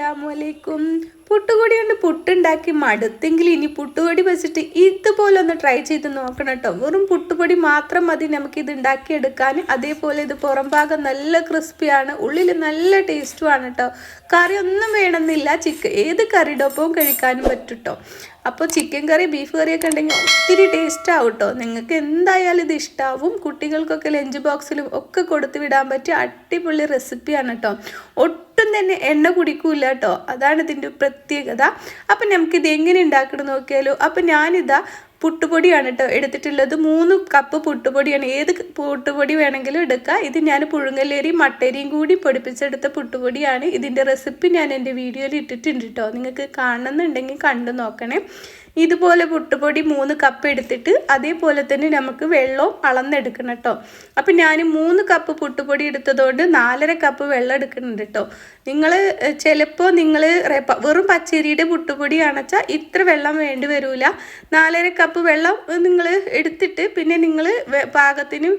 അസ്സലാമലൈക്കും പുട്ടുകൊടി കൊണ്ട് പുട്ടുണ്ടാക്കി മടുത്തെങ്കിൽ ഇനി പുട്ടുപൊടി വെച്ചിട്ട് ഇതുപോലെ ഒന്ന് ട്രൈ ചെയ്ത് നോക്കണം കേട്ടോ വെറും പുട്ടുപൊടി മാത്രം മതി നമുക്ക് ഇത് ഉണ്ടാക്കിയെടുക്കാൻ. അതേപോലെ ഇത് പുറം ഭാഗം നല്ല ക്രിസ്പിയാണ് ഉള്ളിൽ നല്ല ടേസ്റ്റുമാണ് കേട്ടോ കറി ഒന്നും വേണമെന്നില്ല. ചിക്കൻ ഏത് കറിയുടെ ഒപ്പവും കഴിക്കാനും പറ്റും അപ്പോൾ ചിക്കൻ കറി ബീഫ് കറിയൊക്കെ ഉണ്ടെങ്കിൽ ഒത്തിരി ടേസ്റ്റ് ആവും കേട്ടോ നിങ്ങൾക്ക് എന്തായാലും ഇത് ഇഷ്ടാവും. കുട്ടികൾക്കൊക്കെ ലഞ്ച് ബോക്സിലും ഒക്കെ കൊടുത്തു വിടാൻ പറ്റിയ അടിപൊളി റെസിപ്പിയാണ് കേട്ടോ ഒട്ടും തന്നെ എണ്ണ കുടിക്കൂല കേട്ടോ അതാണ് ഇതിന്റെ പ്രത്യേകത. അപ്പം ഇത് എങ്ങനെ ഉണ്ടാക്കണം നോക്കിയാലോ? അപ്പം ഞാനിതാ പുട്ടുപൊടിയാണ് കേട്ടോ എടുത്തിട്ടുള്ളത്. മൂന്ന് കപ്പ് പുട്ടുപൊടിയാണ്. ഏത് പുട്ടുപൊടി വേണമെങ്കിലും എടുക്കാം. ഇത് ഞാൻ പുഴുങ്ങലേരിയും മട്ടേരിയും കൂടി പൊടിപ്പിച്ചെടുത്ത പുട്ടുപൊടിയാണ്. ഇതിന്റെ റെസിപ്പി ഞാൻ എന്റെ വീഡിയോയിൽ ഇട്ടിട്ടുണ്ട് കേട്ടോ നിങ്ങൾക്ക് കാണണമെന്നുണ്ടെങ്കിൽ കണ്ടു നോക്കണേ. ഇതുപോലെ പുട്ടുപൊടി മൂന്ന് കപ്പ് എടുത്തിട്ട് അതേപോലെ തന്നെ നമുക്ക് വെള്ളവും അളന്നെടുക്കണം കേട്ടോ അപ്പം ഞാൻ മൂന്ന് കപ്പ് പുട്ടുപൊടി എടുത്തതുകൊണ്ട് നാലര കപ്പ് വെള്ളം എടുക്കുന്നുണ്ട് കേട്ടോ നിങ്ങൾ ചിലപ്പോൾ നിങ്ങൾ വെറും പച്ചരിയുടെ പുട്ടുപൊടി അണച്ചാൽ ഇത്ര വെള്ളം വേണ്ടി വരില്ല നാലര കപ്പ് വെള്ളം നിങ്ങൾ എടുത്തിട്ട് പിന്നെ നിങ്ങൾ പാകത്തിന്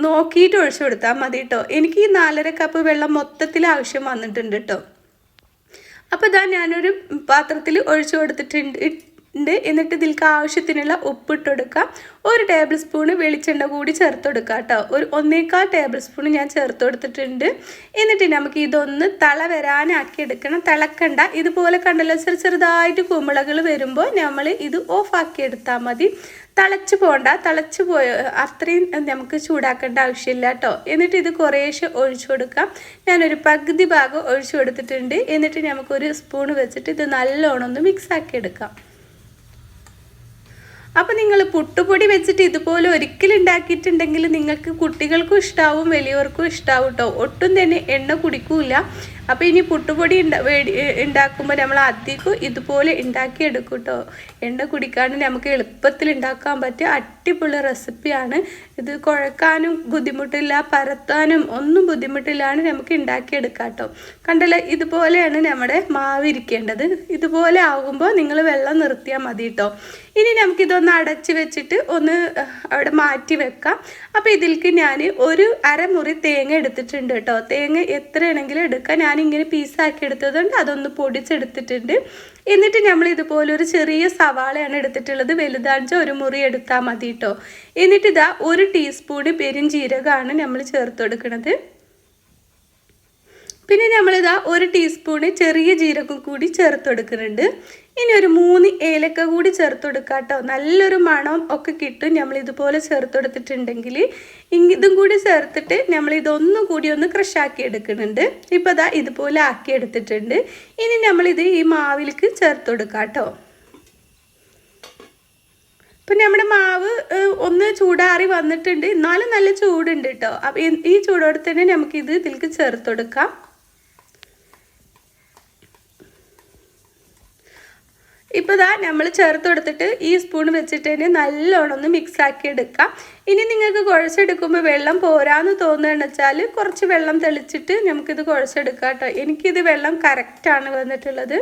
നോക്കിയിട്ട് ഒഴിച്ചു കൊടുത്താൽ മതി കേട്ടോ എനിക്ക് ഈ നാലര കപ്പ് വെള്ളം മൊത്തത്തിൽ ആവശ്യം വന്നിട്ടുണ്ട് കേട്ടോ അപ്പോൾ ഇതാ ഞാനൊരു പാത്രത്തിൽ ഒഴിച്ചു കൊടുത്തിട്ടുണ്ട്. ഉണ്ട്. എന്നിട്ട് ഇതിൽക്ക് ആവശ്യത്തിനുള്ള ഉപ്പിട്ട് കൊടുക്കുക ഒരു ടേബിൾ സ്പൂണ് വെളിച്ചെണ്ണ കൂടി ചേർത്ത് കൊടുക്കുക കേട്ടോ. ഒരു ഒന്നേക്കാൾ ടേബിൾ സ്പൂൺ ഞാൻ ചേർത്ത് കൊടുത്തിട്ടുണ്ട് എന്നിട്ട് നമുക്ക് ഇതൊന്ന് തള വരാനാക്കി എടുക്കണം. തിളക്കണ്ട. ഇതുപോലെ കണ്ടല്ലോ ചെറു ചെറുതായിട്ട് കുമ്പളകൾ വരുമ്പോൾ നമ്മൾ ഇത് ഓഫാക്കി എടുത്താൽ മതി. തിളച്ച് പോകണ്ട തിളച്ച് പോയ അത്രയും നമുക്ക് ചൂടാക്കേണ്ട ആവശ്യമില്ല കേട്ടോ. എന്നിട്ട് ഇത് കുറേശ്ശെ ഒഴിച്ചു കൊടുക്കാം. ഞാനൊരു പകുതി ഭാഗം ഒഴിച്ചു കൊടുത്തിട്ടുണ്ട്. എന്നിട്ട് നമുക്കൊരു സ്പൂൺ വെച്ചിട്ട് ഇത് നല്ലോണം ഒന്ന് മിക്സാക്കി എടുക്കാം. അപ്പോൾ നിങ്ങൾ പുട്ടുപൊടി വെച്ചിട്ട് ഇതുപോലെ ഒരിക്കലും ഉണ്ടാക്കിയിട്ടുണ്ടെങ്കിൽ നിങ്ങൾക്ക് കുട്ടികൾക്കും ഇഷ്ടാവും വലിയവർക്കും ഇഷ്ടാവും കേട്ടോ ഒട്ടും തന്നെ എണ്ണ കുടിക്കൂല. അപ്പോൾ ഇനി പുട്ടുപൊടി ഉണ്ടാക്കുമ്പോൾ നമ്മൾ അധികം ഇതുപോലെ ഉണ്ടാക്കിയെടുക്കും കേട്ടോ എണ്ണ കുടിക്കാണ്ട് നമുക്ക് എളുപ്പത്തിൽ ഉണ്ടാക്കാൻ പറ്റിയ അടിപൊളി റെസിപ്പിയാണ്. ഇത് കുഴക്കാനും ബുദ്ധിമുട്ടില്ല പരത്താനും ഒന്നും ബുദ്ധിമുട്ടില്ലാണ്ട് നമുക്ക് ഉണ്ടാക്കിയെടുക്കാം കേട്ടോ കണ്ടല്ലോ ഇതുപോലെയാണ് നമ്മുടെ മാവ് ഇരിക്കേണ്ടത്. ഇതുപോലെ ആകുമ്പോൾ നിങ്ങൾ വെള്ളം നിർത്തിയാൽ മതി കേട്ടോ ഇനി നമുക്കിതൊന്ന് അടച്ച് വെച്ചിട്ട് ഒന്ന് അവിടെ മാറ്റി വെക്കാം. അപ്പോൾ ഇതിലേക്ക് ഞാൻ ഒരു അരമുറി തേങ്ങ എടുത്തിട്ടുണ്ട് കേട്ടോ. തേങ്ങ എത്രയാണെങ്കിലും എടുക്കാം. ഞാനിങ്ങനെ പീസാക്കി എടുത്തതുകൊണ്ട് അതൊന്ന് പൊടിച്ചെടുത്തിട്ടുണ്ട്. എന്നിട്ട് നമ്മൾ ഇതുപോലെ ഒരു ചെറിയ സവാളയാണ് എടുത്തിട്ടുള്ളത്. വലുതാണെന്ന് ഒരു മുറി എടുത്താൽ മതി കേട്ടോ എന്നിട്ട് ഇതാ ഒരു ടീസ്പൂണ് പെരിഞ്ചീരകമാണ് നമ്മൾ ചേർത്ത് കൊടുക്കുന്നത് പിന്നെ നമ്മളിതാ ഒരു ടീസ്പൂണ് ചെറിയ ജീരകം കൂടി ചേർത്ത് കൊടുക്കുന്നുണ്ട്. ഇനി ഒരു മൂന്ന് ഏലക്ക കൂടി ചേർത്ത് കൊടുക്കുക കേട്ടോ നല്ലൊരു മണം ഒക്കെ കിട്ടും. നമ്മൾ ഇതുപോലെ ചേർത്ത് കൊടുത്തിട്ടുണ്ടെങ്കിൽ ഇതും കൂടി ചേർത്തിട്ട് നമ്മൾ ഇതൊന്നും കൂടി ഒന്ന് ക്രഷ് ആക്കി എടുക്കുന്നുണ്ട്. ഇപ്പോൾ ദാ ഇതുപോലെ ആക്കി എടുത്തിട്ടുണ്ട്. ഇനി നമ്മളിത് ഈ മാവിലേക്ക് ചേർത്ത് കൊടുക്കാം കേട്ടോ ഇപ്പം നമ്മുടെ മാവ് ഒന്ന് ചൂടാറി വന്നിട്ടുണ്ട്. എന്നാലും നല്ല ചൂടുണ്ട് കേട്ടോ ഈ ചൂടോടെ തന്നെ നമുക്കിത് ഇതിലേക്ക് ചേർത്ത് കൊടുക്കാം ഇപ്പോൾ ഇതാ നമ്മൾ ചേർത്ത് കൊടുത്തിട്ട് ഈ സ്പൂൺ വെച്ചിട്ട് തന്നെ നല്ലോണം ഒന്ന് മിക്സ് ആക്കി എടുക്കാം. ഇനി നിങ്ങൾക്ക് കുഴച്ചെടുക്കുമ്പോൾ വെള്ളം പോരാന്ന് തോന്നുകയെന്ന് വെച്ചാൽ കുറച്ച് വെള്ളം തെളിച്ചിട്ട് നമുക്കിത് കുഴച്ചെടുക്കാം കേട്ടോ. എനിക്കിത് വെള്ളം കറക്റ്റാണ് വന്നിട്ടുള്ളത്.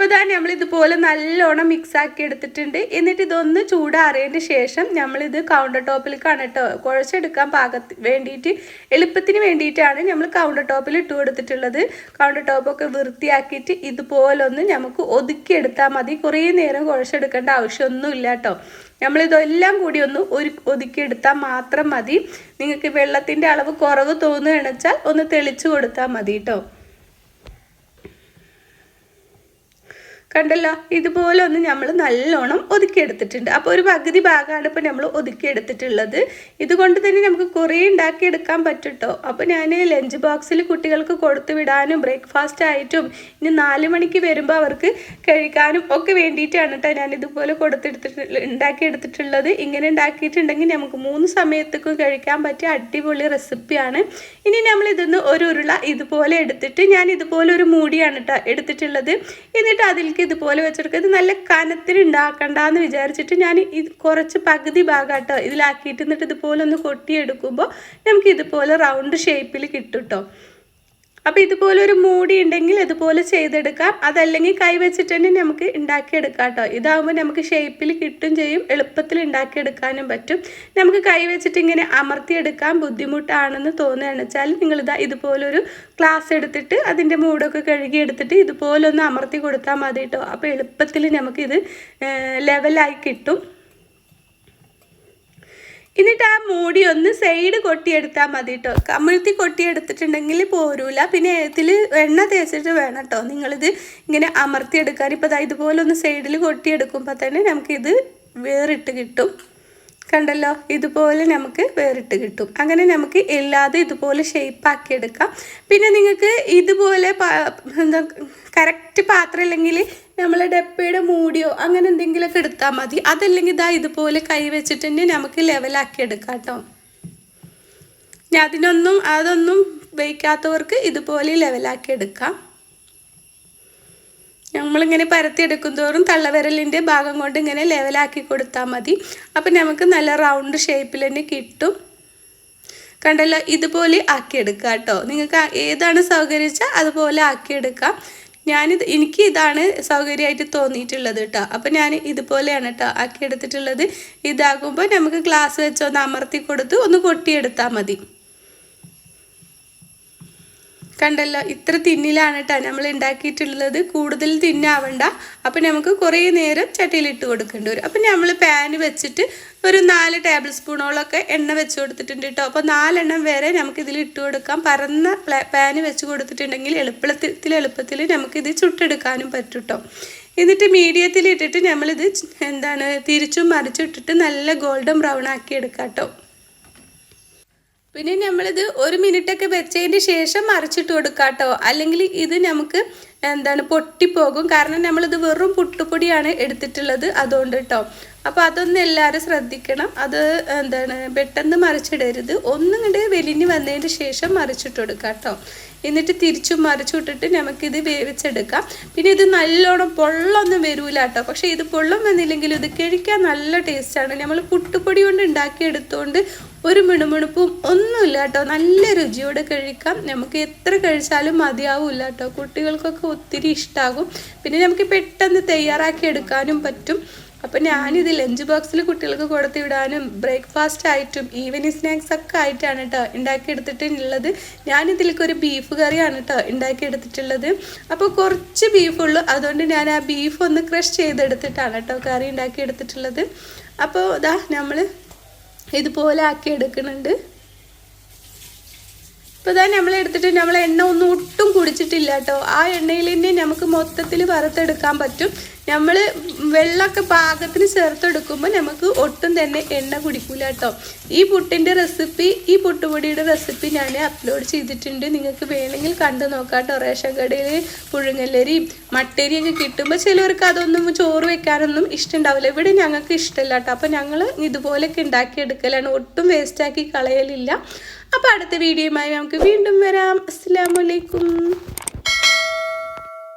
ഇപ്പോൾ ഇതാ നമ്മളിതുപോലെ നല്ലോണം മിക്സ് ആക്കി എടുത്തിട്ടുണ്ട്. എന്നിട്ട് ഇതൊന്ന് ചൂടാറിയതിന് ശേഷം നമ്മളിത് കൗണ്ടർ ടോപ്പിലേക്കാണ് കേട്ടോ കുഴച്ചെടുക്കാൻ പാകത്ത് വേണ്ടിയിട്ട് എളുപ്പത്തിന് വേണ്ടിയിട്ടാണ് നമ്മൾ കൗണ്ടർ ടോപ്പിൽ ഇട്ട് കൊടുത്തിട്ടുള്ളത്. കൗണ്ടർ ടോപ്പൊക്കെ വൃത്തിയാക്കിയിട്ട് ഇതുപോലൊന്ന് നമുക്ക് ഒതുക്കിയെടുത്താൽ മതി. കുറേ നേരം കുഴച്ചെടുക്കേണ്ട ആവശ്യമൊന്നുമില്ല കേട്ടോ നമ്മളിതെല്ലാം കൂടി ഒന്ന് ഒരു ഒതുക്കിയെടുത്താൽ മാത്രം മതി. നിങ്ങൾക്ക് വെള്ളത്തിന്റെ അളവ് കുറവ് തോന്നുകയാണെന്ന് വെച്ചാൽ ഒന്ന് തെളിച്ചു കൊടുത്താൽ മതി കേട്ടോ കണ്ടല്ലോ? ഇതുപോലെ ഒന്ന് നമ്മൾ നല്ലോണം ഒതുക്കിയെടുത്തിട്ടുണ്ട്. അപ്പോൾ ഒരു പകുതി ഭാഗമാണ് ഇപ്പോൾ നമ്മൾ ഒതുക്കിയെടുത്തിട്ടുള്ളത്. ഇതുകൊണ്ട് തന്നെ നമുക്ക് കുറേ ഉണ്ടാക്കിയെടുക്കാൻ കേട്ടോ അപ്പോൾ ഞാൻ ലഞ്ച് ബോക്സിൽ കുട്ടികൾക്ക് കൊടുത്തു വിടാനും ബ്രേക്ക്ഫാസ്റ്റ് ആയിട്ടും ഇനി നാല് മണിക്ക് വരുമ്പോൾ അവർക്ക് കഴിക്കാനും ഒക്കെ വേണ്ടിയിട്ടാണ് കേട്ടോ ഞാൻ ഇതുപോലെ കൊടുത്തെടുത്തിട്ട് ഉണ്ടാക്കിയെടുത്തിട്ടുള്ളത്. ഇങ്ങനെ ഉണ്ടാക്കിയിട്ടുണ്ടെങ്കിൽ നമുക്ക് മൂന്ന് സമയത്തേക്കും കഴിക്കാൻ പറ്റിയ അടിപൊളി റെസിപ്പിയാണ് ഇനി നമ്മൾ ഇതൊന്ന് ഒരു ഉരുള ഇതുപോലെ എടുത്തിട്ട് ഞാൻ ഇതുപോലെ ഒരു മൂടിയാണ് കേട്ടോ എടുത്തിട്ടുള്ളത്. എന്നിട്ട് അതിലേക്ക് ഇതുപോലെ വെച്ചെടുക്കുക ഇത് നല്ല കനത്തിന് ഉണ്ടാക്കണ്ടെന്ന് വിചാരിച്ചിട്ട് ഞാൻ ഇത് കുറച്ച് പകുതി ഭാഗമാട്ടോ ഇതിലാക്കിയിട്ട് എന്നിട്ട് ഇതുപോലെ ഒന്ന് കൊട്ടിയെടുക്കുമ്പോൾ നമുക്ക് ഇതുപോലെ റൗണ്ട് ഷേപ്പിൽ കിട്ടും കേട്ടോ അപ്പോൾ ഇതുപോലെ ഒരു മൂടി ഉണ്ടെങ്കിൽ ഇതുപോലെ ചെയ്തെടുക്കാം. അതല്ലെങ്കിൽ കൈ വെച്ചിട്ട് തന്നെ നമുക്ക് ഉണ്ടാക്കിയെടുക്കാം കേട്ടോ. ഇതാകുമ്പോൾ നമുക്ക് ഷേപ്പിൽ കിട്ടും ചെയ്യും. എളുപ്പത്തിൽ ഉണ്ടാക്കിയെടുക്കാനും പറ്റും. നമുക്ക് കൈ വെച്ചിട്ട് ഇങ്ങനെ അമർത്തിയെടുക്കാൻ ബുദ്ധിമുട്ടാണെന്ന് തോന്നുകയാണെന്ന് വെച്ചാൽ നിങ്ങളിതാ ഇതുപോലൊരു ക്ലാസ് എടുത്തിട്ട് അതിന്റെ മൂടൊക്കെ കഴുകി എടുത്തിട്ട് ഇതുപോലെ ഒന്ന് അമർത്തി കൊടുത്താൽ മതി കേട്ടോ. അപ്പോൾ എളുപ്പത്തിൽ നമുക്കിത് ലെവലായി കിട്ടും. എന്നിട്ട് ആ മൂടി ഒന്ന് സൈഡ് കൊട്ടിയെടുത്താൽ മതി കേട്ടോ കമിഴ്ത്തി കൊട്ടിയെടുത്തിട്ടുണ്ടെങ്കിൽ പോരൂല. പിന്നെ ഇതിൽ എണ്ണ തേച്ചിട്ട് വേണം കേട്ടോ നിങ്ങളിത് ഇങ്ങനെ അമർത്തിയെടുക്കാൻ. ഇപ്പോൾ ഇതുപോലെ ഒന്ന് സൈഡിൽ കൊട്ടിയെടുക്കുമ്പോൾ തന്നെ നമുക്കിത് വേറിട്ട് കിട്ടും. കണ്ടല്ലോ? ഇതുപോലെ നമുക്ക് വേറിട്ട് കിട്ടും. അങ്ങനെ നമുക്ക് ഇല്ലാതെ ഇതുപോലെ ഷേപ്പാക്കി എടുക്കാം. പിന്നെ നിങ്ങൾക്ക് ഇതുപോലെ എന്താ കറക്റ്റ് പാത്രം ഇല്ലെങ്കിൽ നമ്മൾ ഡപ്പയുടെ മൂടിയോ അങ്ങനെ എന്തെങ്കിലുമൊക്കെ എടുത്താൽ മതി. അതല്ലെങ്കിൽ ഇതാ ഇതുപോലെ കൈ വെച്ചിട്ട് തന്നെ നമുക്ക് ലെവലാക്കി എടുക്കാം കേട്ടോ ഞാൻ അതിനൊന്നും അതൊന്നും വയ്ക്കാത്തവർക്ക് ഇതുപോലെ ലെവലാക്കി എടുക്കാം. നമ്മളിങ്ങനെ പരത്തിയെടുക്കും തോറും തള്ളവിരലിന്റെ ഭാഗം കൊണ്ട് ഇങ്ങനെ ലെവലാക്കി കൊടുത്താൽ മതി. അപ്പം നമുക്ക് നല്ല റൗണ്ട് ഷേപ്പിൽ തന്നെ കിട്ടും. കണ്ടല്ലോ ഇതുപോലെ ആക്കിയെടുക്കുക കേട്ടോ നിങ്ങൾക്ക് ഏതാണ് സൗകര്യച്ചാൽ അതുപോലെ ആക്കിയെടുക്കാം ഞാനിത് എനിക്ക് ഇതാണ് സൗകര്യമായിട്ട് തോന്നിയിട്ടുള്ളത് കേട്ടോ. അപ്പം ഞാൻ ഇതുപോലെയാണ് കേട്ടോ ആക്കിയെടുത്തിട്ടുള്ളത്. ഇതാകുമ്പോൾ നമുക്ക് ഗ്ലാസ് വെച്ച് ഒന്ന് അമർത്തി കൊടുത്ത് ഒന്ന് കൊട്ടിയെടുത്താൽ മതി. കണ്ടല്ലോ ഇത്ര തിന്നിലാണ് കേട്ടോ നമ്മൾ ഉണ്ടാക്കിയിട്ടുള്ളത്. കൂടുതൽ തിന്നാവണ്ട. അപ്പം നമുക്ക് കുറേ നേരം ചട്ടിയിലിട്ട് കൊടുക്കേണ്ടി വരും. അപ്പം നമ്മൾ പാൻ വെച്ചിട്ട് ഒരു നാല് ടേബിൾ സ്പൂണോളൊക്കെ എണ്ണ വെച്ച് കൊടുത്തിട്ടുണ്ട് കേട്ടോ അപ്പോൾ നാലെണ്ണം വരെ നമുക്ക് നമുക്കിതിൽ ഇട്ട് കൊടുക്കാം. പരന്ന പാന് വെച്ച് കൊടുത്തിട്ടുണ്ടെങ്കിൽ എളുപ്പത്തിൽ എളുപ്പത്തിൽ നമുക്കിത് ചുട്ടെടുക്കാനും പറ്റും കേട്ടോ എന്നിട്ട് മീഡിയത്തിൽ ഇട്ടിട്ട് നമ്മളിത് എന്താണ് തിരിച്ചും മറിച്ചിട്ടിട്ട് നല്ല ഗോൾഡൻ ബ്രൗൺ ആക്കി എടുക്കാം കേട്ടോ പിന്നെ നമ്മളിത് ഒരു മിനിറ്റൊക്കെ വെച്ചതിന് ശേഷം മറിച്ചിട്ട് കൊടുക്കാം കേട്ടോ അല്ലെങ്കിൽ ഇത് നമുക്ക് എന്താണ് പൊട്ടിപ്പോകും. കാരണം നമ്മളിത് വെറും പുട്ടുപൊടിയാണ് എടുത്തിട്ടുള്ളത് അതുകൊണ്ട് കേട്ടോ അപ്പോൾ അതൊന്ന് എല്ലാവരും ശ്രദ്ധിക്കണം. അത് എന്താണ് പെട്ടെന്ന് മറിച്ചിടരുത്. ഒന്നും കണ്ട് വെലിഞ്ഞ് വന്നതിന് ശേഷം മറിച്ചിട്ട് കൊടുക്കാം കേട്ടോ എന്നിട്ട് തിരിച്ചും മറിച്ചു വിട്ടിട്ട് നമുക്കിത് വേവിച്ചെടുക്കാം. പിന്നെ ഇത് നല്ലോണം പൊള്ളൊന്നും വരൂല കേട്ടോ പക്ഷേ ഇത് പൊള്ളം വന്നില്ലെങ്കിലും ഇത് കഴിക്കാൻ നല്ല ടേസ്റ്റാണ് നമ്മൾ പുട്ടുപൊടി കൊണ്ട് ഉണ്ടാക്കിയെടുത്തുകൊണ്ട് ഒരു മിണുമിണുപ്പും ഒന്നുമില്ല കേട്ടോ നല്ല രുചിയോടെ കഴിക്കാം. നമുക്ക് എത്ര കഴിച്ചാലും മതിയാവില്ല കേട്ടോ കുട്ടികൾക്കൊക്കെ ഒത്തിരി ഇഷ്ടമാകും പിന്നെ നമുക്ക് പെട്ടെന്ന് തയ്യാറാക്കി എടുക്കാനും പറ്റും. അപ്പം ഞാനിത് ലഞ്ച് ബോക്സിൽ കുട്ടികൾക്ക് കൊടുത്ത് വിടാനും ബ്രേക്ക്ഫാസ്റ്റ് ആയിട്ടും ഈവനിങ് സ്നാക്സ് ഒക്കെ ആയിട്ടാണ് കേട്ടോ ഉണ്ടാക്കിയെടുത്തിട്ടുള്ളത്. ഞാനിതിലേക്ക് ഒരു ബീഫ് കറിയാണ് കേട്ടോ ഉണ്ടാക്കിയെടുത്തിട്ടുള്ളത്. അപ്പോൾ കുറച്ച് ബീഫുള്ളൂ അതുകൊണ്ട് ഞാൻ ആ ബീഫ് ഒന്ന് ക്രഷ് ചെയ്തെടുത്തിട്ടാണ് കേട്ടോ കറി ഉണ്ടാക്കിയെടുത്തിട്ടുള്ളത്. അപ്പോൾ ഇതാ നമ്മൾ ഇതുപോലെ ആക്കി എടുക്കുന്നുണ്ട്. ഇപ്പോൾ തന്നെ നമ്മൾ എടുത്തിട്ട് നമ്മൾ എണ്ണ ഒന്നും ഒട്ടും കുടിച്ചിട്ടില്ല കേട്ടോ. ആ എണ്ണയിൽ തന്നെ നമുക്ക് മൊത്തത്തിൽ വറുത്തെടുക്കാൻ പറ്റും. നമ്മൾ വെള്ളമൊക്കെ പാകത്തിന് ചേർത്തെടുക്കുമ്പോൾ നമുക്ക് ഒട്ടും തന്നെ എണ്ണ കുടിക്കില്ല കേട്ടോ. ഈ പുട്ടിന്റെ റെസിപ്പി ഈ പുട്ടുപൊടിയുടെ റെസിപ്പി ഞാൻ അപ്ലോഡ് ചെയ്തിട്ടുണ്ട്. നിങ്ങൾക്ക് വേണമെങ്കിൽ കണ്ടു നോക്കാം കേട്ടോ. റേഷൻ കടയിൽ പുഴുങ്ങല്ലരിയും മട്ടരിയൊക്കെ കിട്ടുമ്പോൾ ചിലവർക്ക് അതൊന്നും ചോറ് വെക്കാനൊന്നും ഇഷ്ടമുണ്ടാവില്ല. ഇവിടെ ഞങ്ങൾക്ക് ഇഷ്ടമില്ല കേട്ടോ. അപ്പോൾ ഞങ്ങൾ ഇതുപോലെയൊക്കെ ഉണ്ടാക്കിയെടുക്കലാണ്. ഒട്ടും വേസ്റ്റാക്കി കളയലില്ല. അപ്പോൾ അടുത്ത വീഡിയോയുമായി നമുക്ക് വീണ്ടും വരാം. അസ്സാം വലൈക്കും